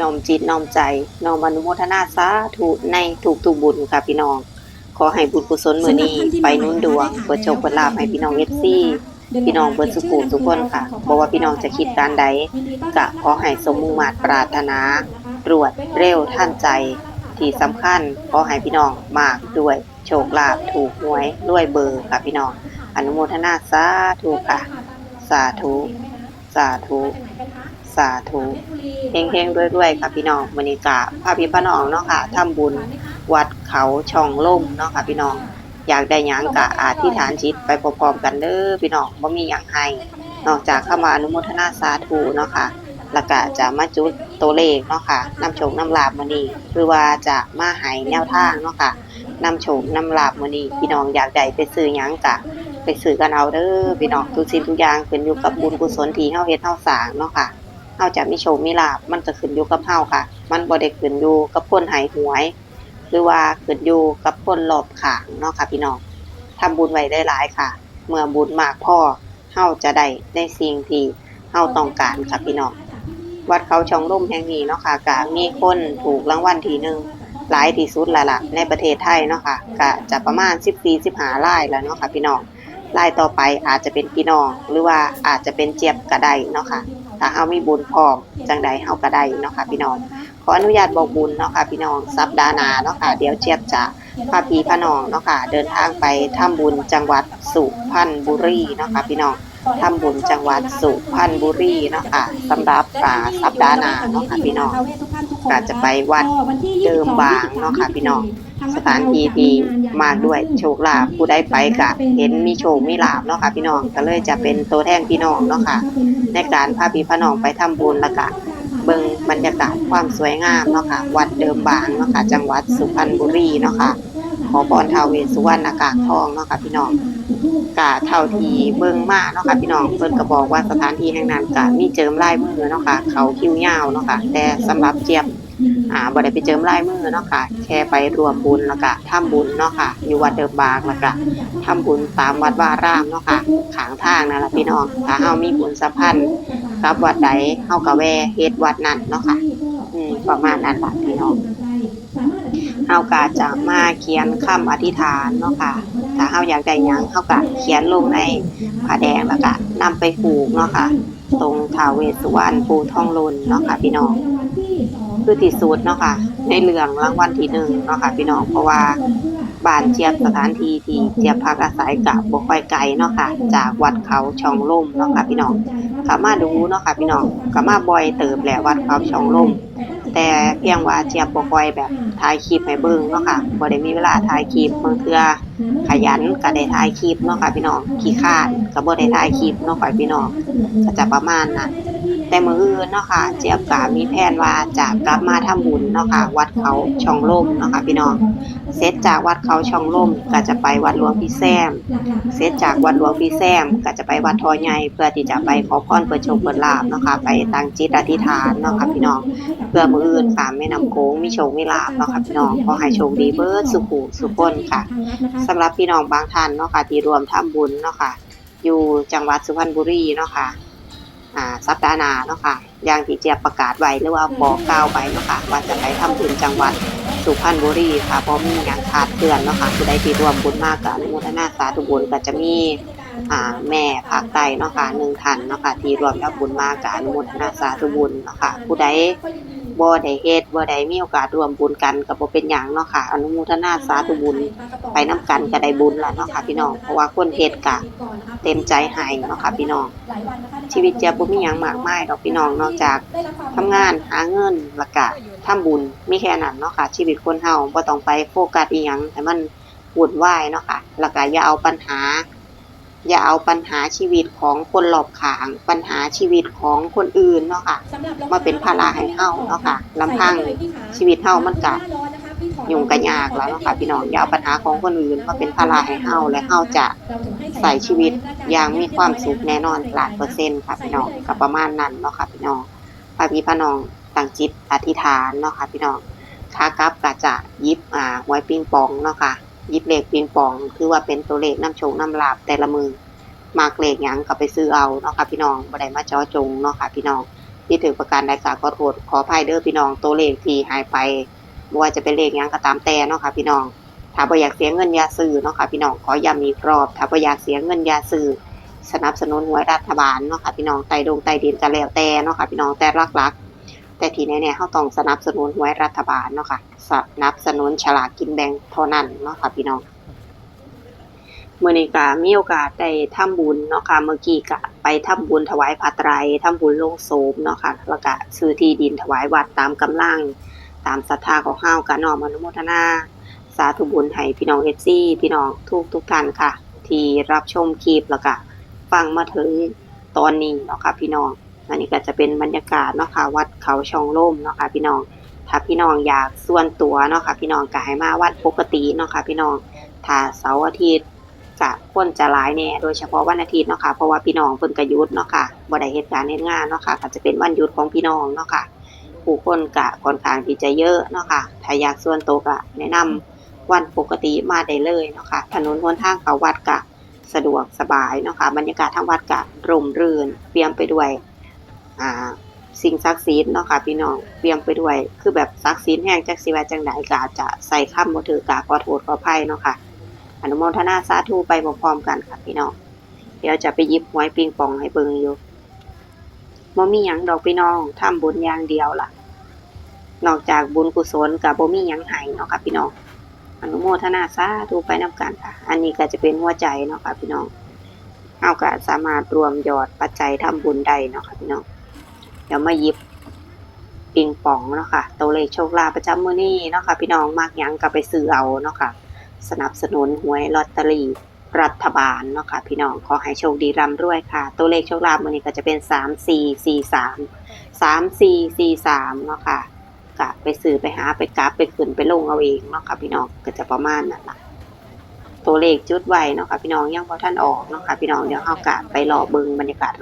น้อมจิตน้อมใจน้อมอนุโมทนาสาธุในทุกทุกบุญค่ะพี่น้อง ขอให้บุญกุศลมื้อนี้ไปนุ่นดวงเปิดโชคเปิดลาภให้พี่น้อง FC พี่น้องเบิดสุขุมทุกคนค่ะบ่ว่าพี่น้องจะคิดการใดก็ขอให้สมมุ่งมาตรปรารถนา ตรวดเร็วทันใจ ที่สำคัญขอให้พี่น้องมากด้วยโชคลาภถูกหวยด้วยเบอร์ค่ะพี่น้องอนุโมทนาสาธุค่ะ สาธุ สาธุ สาธุเฮงๆด้วยๆค่ะพี่น้องมณีกาพาพี่พน้องเนาะค่ะทำบุญวัดเขาช่องล่มเนาะค่ะพี่น้อง อยากได้หยังกะอาธิษฐานจิตไปพร้อมๆกันเด้อพี่น้องบ่มีหยังให้นอกจากเข้ามาอนุโมทนาสาธุเนาะค่ะแล้วก็จะมาจุดตัวเลขเนาะค่ะนำโชคนำลาบมื้อนี้หรือว่าจะมาให้แนวทางเนาะค่ะนำโชคนำลาบมื้อนี้พี่น้องอยากได้ไปซื้อหยังกะ ไปซื้อกันเอาเด้อพี่น้องทุกสิ่งทุกอย่างขึ้นอยู่กับบุญกุศลที่เฮาเฮ็ดเฮาสร้างเนาะค่ะเฮาจะมีโชคมีลาบมันก็ขึ้นอยู่กับเฮาค่ะ มันบ่ได้ขึ้นอยู่กับคนให้หวย หรือว่าขึ้นอยู่กับคนรอบข้างเนาะค่ะพี่น้องทำบุญไว้ได้หลายค่ะ เมื่อบุญมากพอเฮาจะได้ในสิ่งที่เฮาต้องการค่ะพี่น้องวัดเขาช่องร่มแห่งนี้เนาะค่ะก็มีคนถูกรางวัลทีหนึ่งหลายที่สุดล้วล่ะในประเทศไทยเนาะค่ะก็จะประมาณ 14 15รายแล้วเนาะค่ะพี่น้อง รายต่อไปอาจจะเป็นพี่น้องหรือว่าอาจจะเป็นเจี๊ยบก็ได้เนาะค่ะถ้าเฮามีบุญพร้อมจังใดเฮาก็ได้เนาะค่ะพี่น้องขออนุญาตบอกบุญเนาะค่ะพี่น้องสัปดาห์หน้าเนาะค่ะเดี๋ยวเจี๊ยบจะพาพี่พาน้องเนาะค่ะเดินทางไปทำบุญจังหวัดสุพรรณบุรีเนาะค่ะพี่น้องทำบุญจังหวัดสุพรรณบุรีเนาะค่ะสำหรับอ่าสัปดาห์หน้าเนาะค่ะพี่น้องก็จะไปวัดเดิมบางเนาะค่ะพี่น้อง สถานที่ที่มากด้วยโชคลาภผู้ใดไปก็เห็นมีโชคมีลาภเนาะค่ะพี่น้องก็เลยจะเป็นตัวแทนพี่น้องเนาะค่ะในการพาพี่พาน้องไปทำบุญล้วก็เบิ่งบรรยากาศความสวยงามเนาะค่ะวัดเดิมบางเนาะค่ะจังหวัดสุพรรณบุรีเนาะค่ะขอพรท้าวเวสสุวรรณอากาศทองเนาะค่ะพี่น้องกะเท่าทีเบิ่งมากเนาะค่ะพี่น้องเพิ่นก็บอกว่าสถานที่แห่งนั้นก็มีเจิมลายมือเนาะค่ะเขาคิ้วยาวเนาะค่ะแต่สำหรับเจี๊ยบ อ่าบ่ได้ไปเจิมลายมือเนาะค่ะ แค่ไปรวมบุญแล้วก็ทำบุญเนาะค่ะ อยู่วัดเดิมบางแล้วก็ทำบุญตามวัดวารามเนาะค่ะขางทางนั่นล่ะพี่น้องถ้าเฮามีบุญสัมพันธ์กับวัดใดเฮาก็แวะเฮ็ดวัดนั้นเนาะค่ะอืมประมาณนั้นล่ะพี่น้องเฮาก็จะมาเขียนคำอธิษฐานเนาะค่ะ ถ้าเฮาอยากได้หยังเฮาก็เขียนลงในผ้าแดงแล้วก็นำไปผูกเนาะค่ะ ตรงทาวเวสสุวรรณปูทองลนเนาะค่ะพี่น้อง คือที่สุดเนาะค่ะ ในเรื่องรางวัลที่หนึ่งเนาะค่ะพี่น้องเพราะว่าบ้านเจียบสถานที่ที่เจียบพักอาศัยกับบ่ค่อยไกลเนาะค่ะ จากวัดเขาช่องลมเนาะค่ะพี่น้องก็มาดูเนาะค่ะพี่น้องก็มาบ่อยเติบแหละวัดเขาช่องลมแต่เพียงว่าเจียบบ่ค่อยแบบถ่ายคลิปให้เบิ่งเนาะค่ะบ่ได้มีเวลาถ่ายคลิปบางเทื่อขยันก็ได้ถ่ายคลิปเนาะค่ะพี่น้องขี้คร้านก็บ่ได้ถ่ายคลิปเนาะค่ะพี่น้องก็จะประมาณนั้น แต่มืออื่นเนาะค่ะเจี๊ยบก็มีแผนว่าจะกลับมาทำบุญเนาะค่ะวัดเขาช่องลมเนาะค่ะพี่น้องเสร็จจากวัดเขาช่องลมก็จะไปวัดหลวงพี่แซม เสร็จจากวัดหลวงพี่แซมก็จะไปวัดทอใหญ่เพื่อที่จะไปขอพรเปิดโชคเปิดลาภเนาะค่ะไปตั้งจิตอธิษฐานเนาะค่ะพี่น้องเพื่อมืออื่นสามแม่น้ำโค้งมีโชคมีลาภเนาะค่ะพี่น้องขอให้โชคดีเบิดสุขุสุขคนค่ะสำหรับพี่น้องบางท่านเนาะค่ะที่รวมทำบุญเนาะค่ะอยู่จังหวัดสุพรรณบุรีเนาะค่ะ อ่าสัปดาห์หน้าเนาะค่ะอย่างที่เจียบประกาศไว้หรือว่าบอกกล่าวไปเนาะค่ะว่าจะไปทำบุญจังหวัดสุพรรณบุรีค่ะเพราะมีอย่างขาดเตือนเนาะค่ะผู้ใดที่รวมบุญมากกับอนุโมทนาสาธุบุญก็จะมีอ่าแม่ภาคใต้เนาะค่ะหนึ่งท่านเนาะค่ะที่รวมทำบุญมากกับอนุโมทนาสาธุบุญเนาะค่ะผู้ใด บ่ได้เฮ็ดบ่ได้มีโอกาสร่วมบุญกันก็บ่เป็นหยังเนาะค่ะ อนุโมทนาสาธุบุญไปนํกันก็ได้บุญล้วเนาะค่ะพี่น้องเพราะว่าคนเฮ็ดก็เต็มใจให้เนาะค่ะพี่น้อง ชีวิตจะบ่มีหยังมากมายดอกพี่น้องนอกจากทำงานหาเงินแล้วก็ทำบุญมีแค่นั้นเนาะค่ะชีวิตคนเฮาบ่ต้องไปโฟกัสอีหยังให้มันวุ่นวายเนาะค่ะแล้วก็อย่าเอาปัญหา อย่าเอาปัญหาชีวิตของคนรอบข้าง ปัญหาชีวิตของคนอื่นเนาะค่ะมาเป็นภาระให้เฮาเนาะค่ะลำพังชีวิตเฮามันก็ยุ่งก็ยากแล้วเนาะค่ะพี่น้องอย่าเอาปัญหาของคนอื่นมาเป็นภาระให้เฮาและเฮาจะใส่ชีวิตอย่างมีความสุขแน่นอนล้านเปอร์เซ็นต์ค่ะพี่น้องก็ประมาณนั้นเนาะค่ะพี่น้องพาพี่พาน้องตั้งจิตอธิษฐานเนาะค่ะพี่น้องขากลับก็จะหยิบอ่าหวยปิงปองเนาะค่ะห ยิบเลขปิงปอง คือว่าเป็นตัวเลขน้ำโชคน้ำลาบแต่ละมือมากเลขหยังก็ไปซื้อเอาเนาะค่ะพี่น้องบ่ได้มาเจาะจงเนาะค่ะพี่น้องที่ถือประการใดก็ขอโทษขออภัยเด้อพี่น้องตัวเลขที่หายไปบ่ว่าจะเป็นเลขหยังก็ตามแต่เนาะค่ะพี่น้องถ้าบ่อยากเสียเงินยาซื้อเนาะค่ะพี่น้องขอย้ำอีกรอบถ้าบ่อยากเสียเงินยาซื้อสนับสนุนหวยรัฐบาลเนาะค่ะพี่น้องไต่ดงไต่ดินก็แล้วแต่เนาะค่ะพี่น้องแต่หลักๆแต่ที่แน่ๆเฮาต้องสนับสนุนหวยรัฐบาลเนาะค่ะ นับสนุนฉลากกินแบ่งเท่านั้นเนาะค่ะพี่น้องเมื้อนี้ก็มีโอกาสได้ทำบุญเนาะค่ะเมื่อกี้ก็ไปทำบุญถวายผ้าไตรทำบุญโลงโสมเนาะค่ะแล้วก็ซื้อที่ดินถวายวัดตามกำลัง ตามศรัทธาของเฮาก็น้อมอนุโมทนาสาธุบุญให้พี่น้องเอซีพี่น้องทุกทุกท่านค่ะ ที่รับชมคลิปแล้วก็ฟังมาถึงตอนนี้เนาะค่ะพี่น้องอันนี้ก็จะเป็นบรรยากาศเนาะค่ะวัดเขาช่องล่มเนาะค่ะพี่น้อง ถ้าพี่น้องอยากส่วนตัวเนาะค่ะพี่น้องก็ให้มาวัดปกติเนาะค่ะพี่น้องถ้าเสาร์อาทิตย์ก็คนจะหลายแน่โดยเฉพาะวันอาทิตย์เนาะค่ะเพราะว่าพี่น้องเพิ่นก็หยุดเนาะค่ะบ่ได้เฮ็ดการเฮ็ดงานเนาะค่ะก็จะเป็นวันหยุดของพี่น้องเนาะค่ะผู้คนก็ค่อนข้างที่จะเยอะเนาะค่ะถ้าอยากส่วนตัวก็แนะนำวันปกติมาได้เลยเนาะค่ะถนนหนทางเขาวัดกะสะดวกสบายเนาะค่ะบรรยากาศทางวัดกะร่มรื่นเปี่ยมไปด้วยอ่า สิ่งศักดิ์สิทธิ์เนาะค่ะพี่น้องเปี่ยมไปด้วย คือแบบศักดิ์สิทธิ์แห่งจักสิวาจังไดกอาจจะใส่คำบ่ถือกะขอโทษขออภัยเนาะค่ะอนุโมทนาสาธุไปพร้อมๆกันค่ะพี่น้องเดี๋ยวจะไปยิบหวยปิงปองให้เบิ่งอยู่บ่มีหยังดอกพี่น้องทำบุญอย่างเดียวล่ะ นอกจากบุญกุศลก็บ่มีหยังให้เนาะค่ะพี่น้องอนุโมทนาสาธุไปนำกันค่ะ อันนี้ก็จะเป็นหัวใจเนาะค่ะพี่น้องเฮาก็สามารถรวมยอดปัจจัยทำบุญได้เนาะค่ะพี่น้อง เดี๋ยวมาหยิบปิงปองเนาะค่ะตัวเลขโชคลาภประจำมื้อนี้เนาะค่ะพี่น้องมักยังก็ไปซื้อเอาเนาะค่ะสนับสนุนหวยลอตเตอรี่รัฐบาลเนาะค่ะพี่น้องขอให้โชคดีร่ำรวยค่ะ ตัวเลขโชคลาภมื้อนี้ก็จะเป็น3443 3443เนาะค่ะกะไปซื้อไปหาไปกราฟไปขึ้นไปลงเอาเองเนาะค่ะพี่น้องก็จะประมาณนั้นละตัวเลขจุดไว้เนาะค่ะพี่น้องยังพอท่านออกเนาะค่ะพี่น้องเดี๋ยวเฮากะไปรอเบิงบรรยากาศ